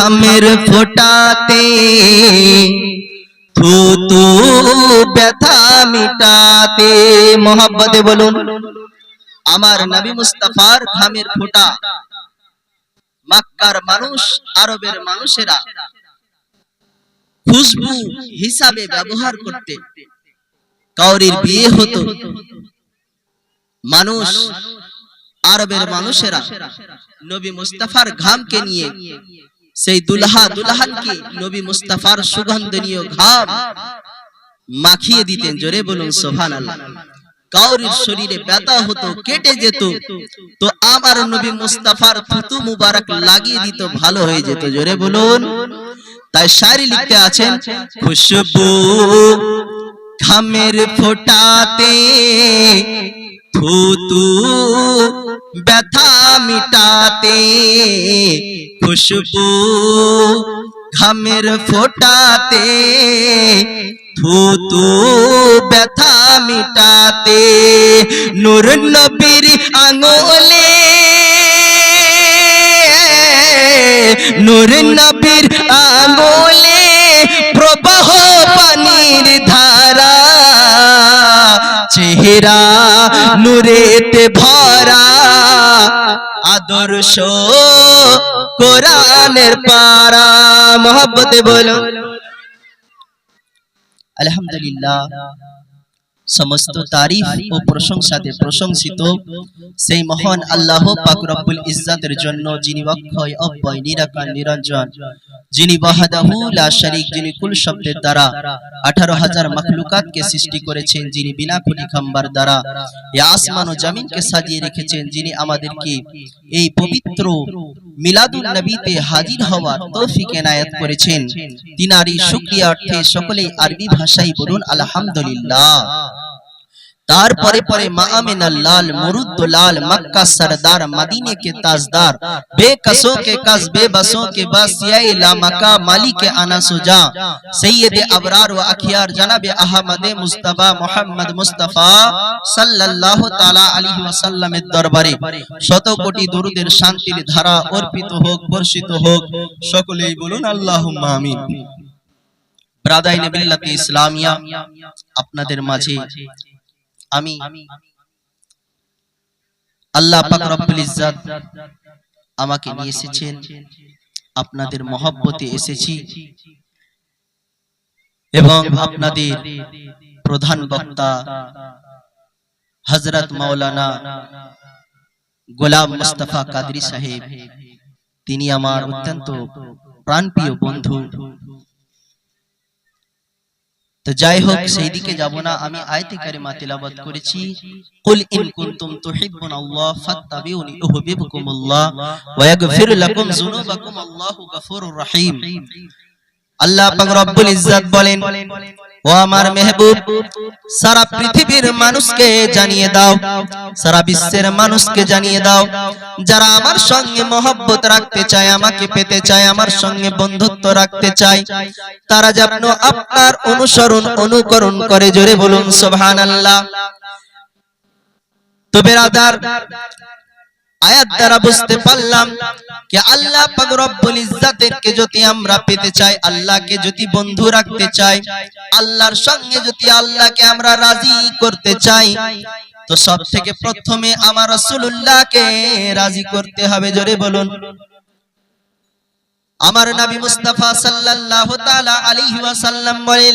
ঘামের ফোটাতে থু তু ব্যথা মিটাতে। মোহাব্বতে বলুন, আমার নবী মুস্তাফার ঘামের ফোঁটা, মক্কার মানুষ, আরবের মানুষেরা খুশবু হিসাবে ব্যবহার করতে কাউরির বিয়ে হতো, মানুষ, আরবের মানুষেরা নবী মুস্তাফার ঘামকে নিয়ে সেই দুলহা দুলহানকে নবী মুস্তাফার সুগন্ধনীয় ঘাম মাখিয়ে দিতেন, জোরে বলুন সোহান কাউরির শরীরে ব্যথা হতো, কেটে যেত। তো আমার নবী মুস্তাফার থুতু মুবারক লাগিয়ে দিত, ভালো হয়ে যেত, জোরে বলুন। তাই শায়রি লিখতে আছেন, খুশবু ঘামের ফোটাতে থুতু ব্যথা মিটাতে খুশবু ঘামের ফোটাতে, থুতু ব্যথা মিটাতে নূর নবীর আঙুলে। নূর নবীর আঙুলে প্রবাহ পানির ধারা, চেহারা নূরেতে ভরা আদর্শ কোরআনের পারা মহব্বতে বলো। আলহামদুলিল্লাহ। সমস্ত তারিফ ও প্রশংসাতে প্রশংসিত সেই মহান আল্লাহ পাক রব্বুল ইজ্জাতের জন্য যিনি অক্ষয়, অব্যয়, নিরাকার, নিরঞ্জন, যিনি ওয়াহদাহু লা শারীক, যিনি কুল শব্দের দ্বারা 18000 মাখলুকাতকে সৃষ্টি করেছেন, যিনি বিনা খুঁটি খাম্বার দ্বারা এই আসমান ও জমিনকে সাজিয়ে রেখেছেন, যিনি আমাদেরকে এই পবিত্র মিলাদুন নবীতে হাজির হওয়ার তৌফিক এনায়েত করেছেন। তিনারই শুকরিয়া অর্থে সকলেই আরবি ভাষায় বলুন, আলহামদুলিল্লাহ। তার পরে মা আমিনা লাল মুরুদ্দ লাল মক্কা সরদার মদিনে কে তাজদার বেকসো কে কস বেবসো কে বস ইয়াই মালিক আনা সুজা। সৈয়দ আবরার ওয়া আখিয়ার জনাব আহমদ মুস্তাফা মোহাম্মদ মুস্তাফা সাল্লাল্লাহু তাআলা আলাইহি ওয়াসাল্লামের দরবারে। শত কোটি দরুদের শান্তির ধারা অর্পিত হোক বর্ষিত হোক সকলেই বলুন আল্লাহুম্মা আমিন। ব্রাদাইন বিল্লাতি ইসলামিয়া আপনাদের মাঝে আমি আল্লাহ পাক রব্বুল ইজ্জাত আমাকে নিয়ে এসেছেন আপনাদের মহব্বতে এসেছি এবং আপনাদের প্রধান বক্তা হযরত মাওলানা গোলাম মুস্তাফা কাদরি সাহেব। তিনি আমার অত্যন্ত প্রাণপ্রিয় বন্ধু। তো যাই হোক সেই দিকে যাব না আমি আয়তে কারিমা তিলাবাত করেছি। কুল ইন কুনতুম তুহিব্বুনাল্লাহ ফাত্তাবিউনি উহবিবকুমুল্লাহ। ওয়া ইয়াগফির লাকুম যুনুবাকুম আল্লাহু গফুরুর রহিম। আল্লাহ পাক রব্বুল ইজ্জাত বলেন ও আমার মেহবুব সারা পৃথিবীর মানুষকে জানিয়ে দাও সারা বিশ্বের মানুষকে জানিয়ে দাও যারা আমার সঙ্গে মহব্বত রাখতে চায় আমাকে পেতে চায় আমার সঙ্গে বন্ধুত্ব রাখতে চায় তারা যেন আপনার অনুসরণ অনুকরণ করে জোরে বলুন সুবহানাল্লাহ। তো বেরাদার আয়াত দ্বারা বুঝতে পারলাম যে আল্লাহ পাক রব্বুল ইজ্জাতের কে যদি আমরা পেতে চাই, আল্লাহকে যদি বন্ধু রাখতে চাই, আল্লাহর সঙ্গে যদি আল্লাহকে আমরা রাজি করতে চাই, তো সব থেকে প্রথমে আমার রাসূলুল্লাহকে রাজি করতে হবে, জোরে বলুন। আমার নবী মুস্তাফা সাল্লাল্লাহু তাআলা আলাইহি ওয়াসাল্লাম বলে